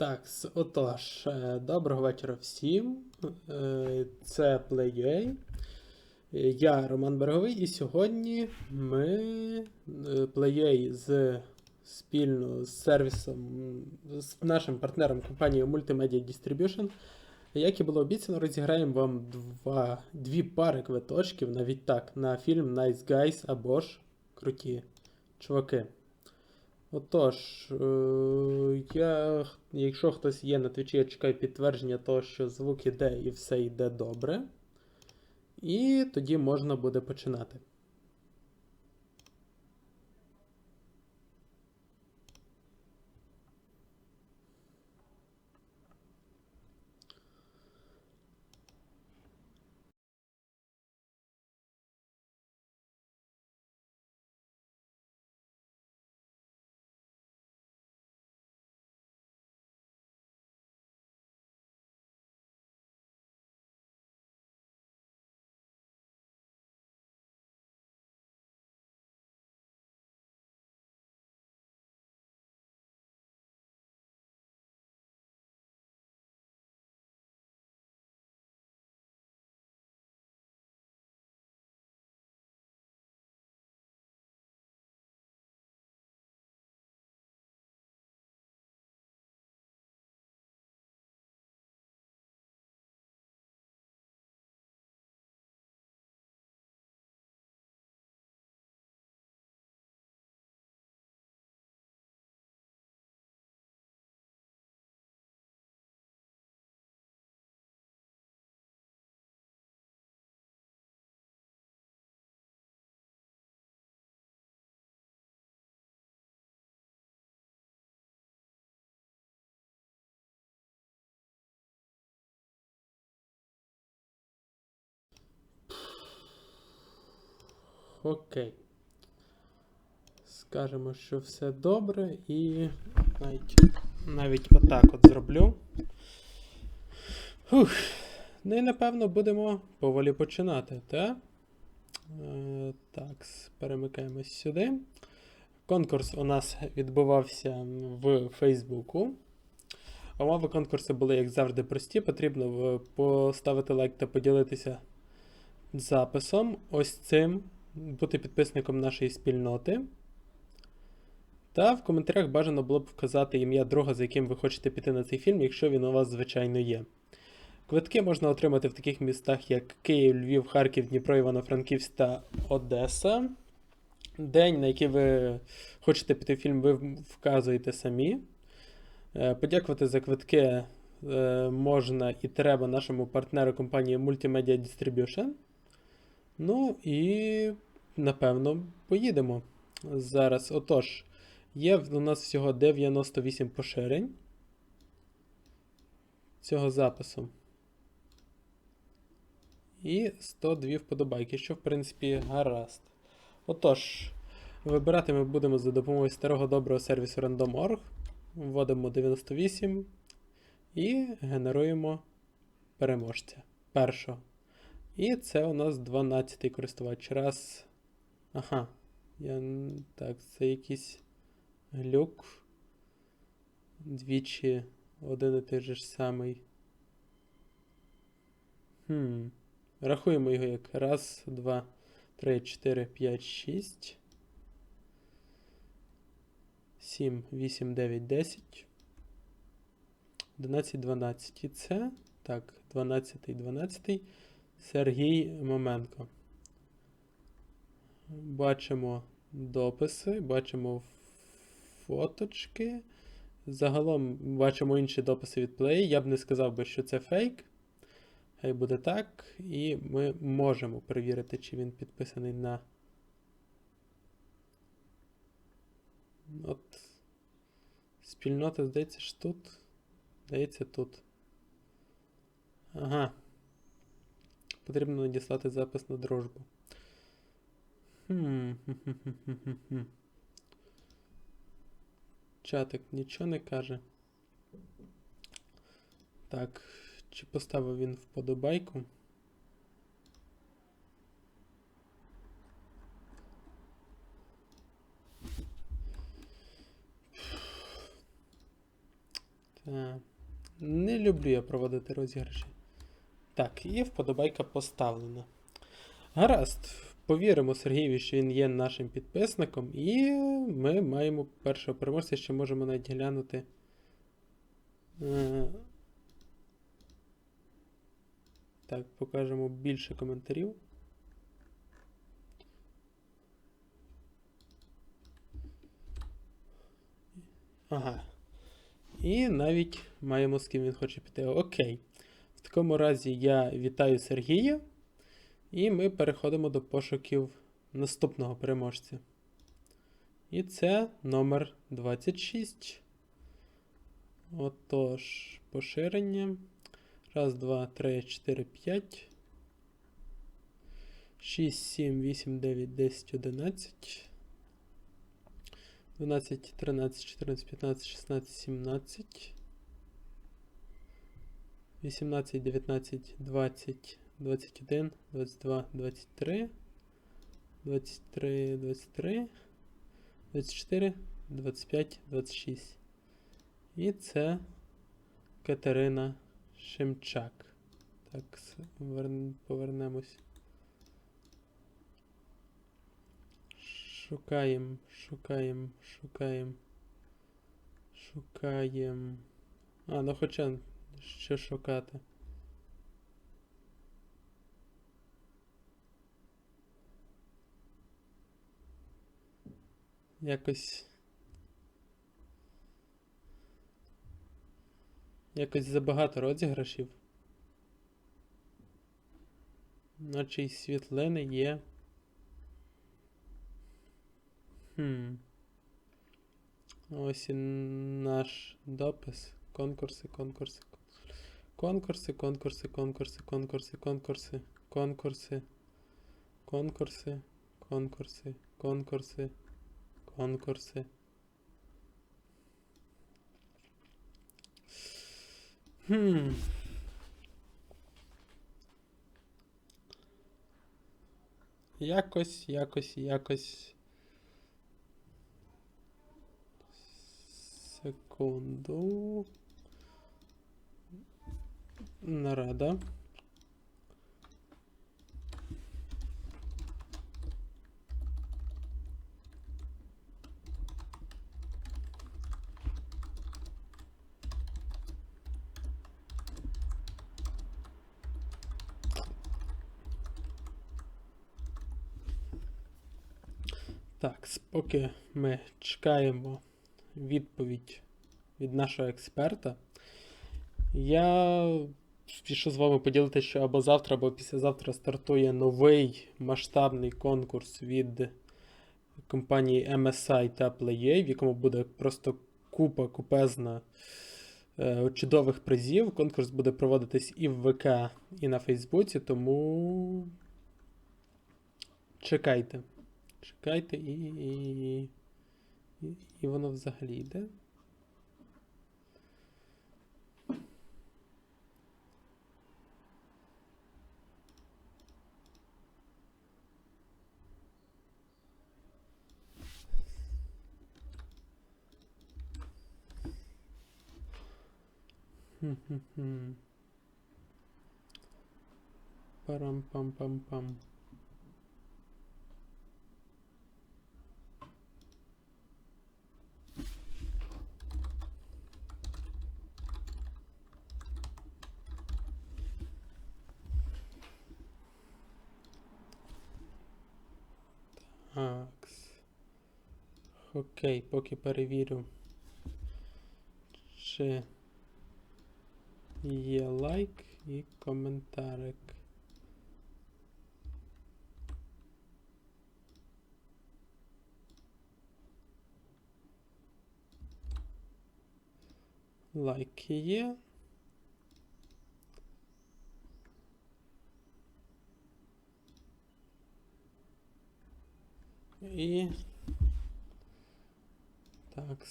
Так, отож, е, доброго вечора всім. Е, Це Play.ua. Я Роман Береговий, і сьогодні ми е, Play.ua з спільно з сервісом, з нашим партнером компанією Multimedia Distribution. Як і було обіцяно, розіграємо вам два, дві пари квиточків, навіть так, на фільм Nice Guys або ж Круті чуваки. Отож, я, якщо хтось є на твічі, я чекаю підтвердження того, що звук іде і все йде добре. І тоді можна буде починати. Окей. Скажемо, що все добре, і навіть, навіть отак от зроблю. Фух. Ну і напевно будемо поволі починати, так? Е, так, перемикаємось сюди. Конкурс у нас відбувався в Фейсбуку. Умови конкурсу були, як завжди, прості. Потрібно поставити лайк та поділитися записом. Ось цим бути підписником нашої спільноти. Та в коментарях бажано було б вказати ім'я друга, за яким ви хочете піти на цей фільм, якщо він у вас, звичайно, є. Квитки можна отримати в таких містах, як Київ, Львів, Харків, Дніпро, Івано-Франківськ та Одеса. День, на який ви хочете піти в фільм, ви вказуєте самі. Е, Подякувати за квитки е, можна і треба нашому партнеру компанії Multimedia Distribution. Ну і напевно поїдемо зараз. Отож, є у нас всього 98 поширень цього запису. І 102 вподобайки, що в принципі гаразд. Отож, вибирати ми будемо за допомогою старого доброго сервісу Random.org. Вводимо 98 і генеруємо переможця першого. І це у нас 12-й користувач. Раз. Ага. Я... Так, це якийсь глюк. Двічі один і той же ж самий. Хм. Рахуємо його як раз, два, три, чотири, п'ять, шість. Сім, вісім, дев'ять, десять. 11, 12. І це. Так, 12, 12. Сергій Моменко. Бачимо дописи, бачимо фоточки. Загалом бачимо інші дописи від Play. Я б не сказав би, що це фейк. Хай буде так. І ми можемо перевірити, чи він підписаний на. От. Спільнота, здається, ж тут. Здається, тут. Ага. Потрібно надіслати запис на дружбу. Хм. Чатик нічого не каже. Так, чи поставив він вподобайку? Та. Не люблю я проводити розіграші. Так, і вподобайка поставлена. Гаразд, повіримо Сергієві, що він є нашим підписником, і ми маємо першого переможця, ще можемо навіть глянути. Е, Так, покажемо більше коментарів. Ага. І навіть маємо з ким він хоче піти. Окей. В такому разі я вітаю Сергія. І ми переходимо до пошуків наступного переможця. І це номер 26. Отож, поширення. Раз, два, три, чотири, п'ять. 6, 7, 8, 9, 10, 11. 12, 13, 14, 15, 16, 17. 18, 19, 20, 21, 22, 23. 23, 23. 24, 25, 26. І це Катерина Шемчак. Так, повернемось. Шукаємо, шукаємо, шукаємо. Шукаємо. А, ну хоча що шукати. Якось. Якось забагато розіграшів. Наче й світлини є. Хм. Ось і наш допис. Конкурси, конкурси. Конкурси, конкурси, конкурси, конкурси, конкурси, конкурси, конкурси, конкурси, конкурси, конкурси. Хм. Якось, якось, якось. Секунду. Нарада. Так, поки ми чекаємо відповідь від нашого експерта, я спішу з вами поділитися, що або завтра, або післязавтра стартує новий масштабний конкурс від компанії MSI та PlayA, в якому буде просто купа купезна е, чудових призів. Конкурс буде проводитись і в ВК, і на Фейсбуці, тому чекайте. Чекайте і. і, і, і воно взагалі йде. Param pam pam pam. Окей, поки перевірю, чи є лайк і коментарик. Лайки є. І так.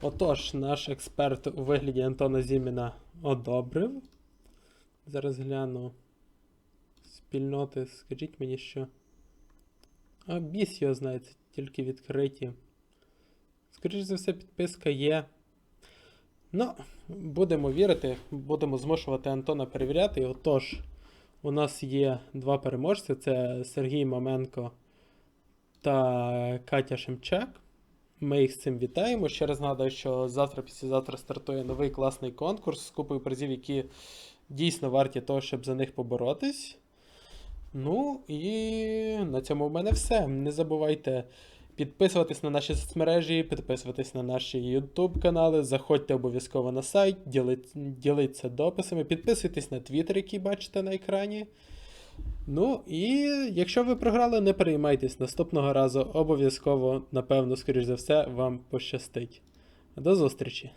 Отож, наш експерт у вигляді Антона Зіміна одобрив. Зараз гляну. Спільноти, скажіть мені, що. А біс його знає, тільки відкриті. Скоріше за все, підписка є. Ну, будемо вірити, будемо змушувати Антона перевіряти. Отож, у нас є два переможці: це Сергій Маменко та Катя Шемчак. Ми їх з цим вітаємо. Ще раз нагадаю, що завтра, післязавтра стартує новий класний конкурс з купою призів, які дійсно варті того, щоб за них поборотись. Ну і на цьому в мене все. Не забувайте підписуватись на наші соцмережі, підписуватись на наші YouTube канали, заходьте обов'язково на сайт, ділить, діліться дописами, підписуйтесь на Twitter, який бачите на екрані. Ну і якщо ви програли, не переймайтесь. Наступного разу обов'язково, напевно, скоріш за все, вам пощастить. До зустрічі!